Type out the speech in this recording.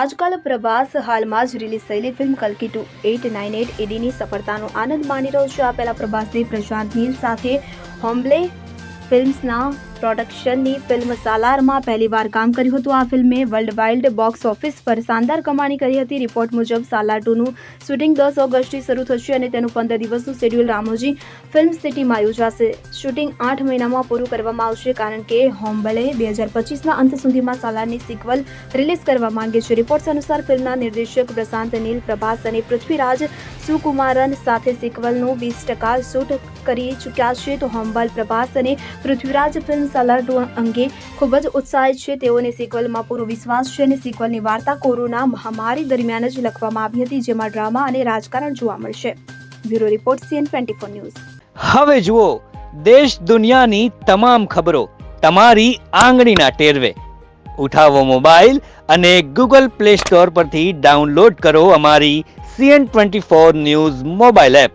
આજકાલ પ્રભાસ હાલમાં જ રિલીઝ થયેલી ફિલ્મ કલકી ટુ એટ નાઇન એટ એડીની સફળતાનો આનંદ માણી રહ્યો છે. આ પહેલાં પ્રભાસની પ્રશાંત નીલ સાથે હોમ્બલે ફિલ્મ્સના પ્રોડક્શનની ફિલ્મ સાલારમાં પહેલીવાર કામ કર્યું હતું. આ ફિલ્મે વર્લ્ડ વાઇલ્ડ બોક્સ ઓફિસ પર શાનદાર કમાણી કરી હતી. રિપોર્ટ મુજબ સાલાર ટુનું શૂટિંગ દસ ઓગસ્ટથી શરૂ થશે અને તેનું પંદર દિવસનું શેડ્યુલ રામોજી ફિલ્મ સિટીમાં યોજાશે. શૂટિંગ આઠ મહિનામાં પૂરું કરવામાં આવશે કારણ કે હોમ્બલે બે હજાર પચીસના અંત સુધીમાં સાલારની સિક્વલ રિલીઝ કરવા માંગે છે. રિપોર્ટ્સ અનુસાર ફિલ્મના નિર્દેશક પ્રશાંત નીલ, પ્રભાસ અને પૃથ્વીરાજ સુકુમારન સાથે સિક્વલનું વીસ ટકા શૂટ કરી ચૂક્યા છે. તો હોમ્બલ પ્રભાસ અને પૃથ્વીરાજ ફિલ્મ સાલાર ટુ અંગે ખૂબ જ ઉત્સાહિત છે. તેઓને સિક્વલમાં પૂરો વિશ્વાસ છે અને સિક્વલની વાર્તા કોરોના મહામારી દરમિયાન જ લખવામાં આવી હતી, જેમાં ડ્રામા અને રાજકારણ જોવા મળશે. Bureau report CN twenty four news. હવે જુઓ, દેશ દુનિયાની તમામ ખબરો તમારી આંગળીના ટેરવે. ઉઠાવો મોબાઈલ અને ગૂગલ પ્લે સ્ટોર પરથી ડાઉનલોડ કરો અમારી CN twenty four news mobile app.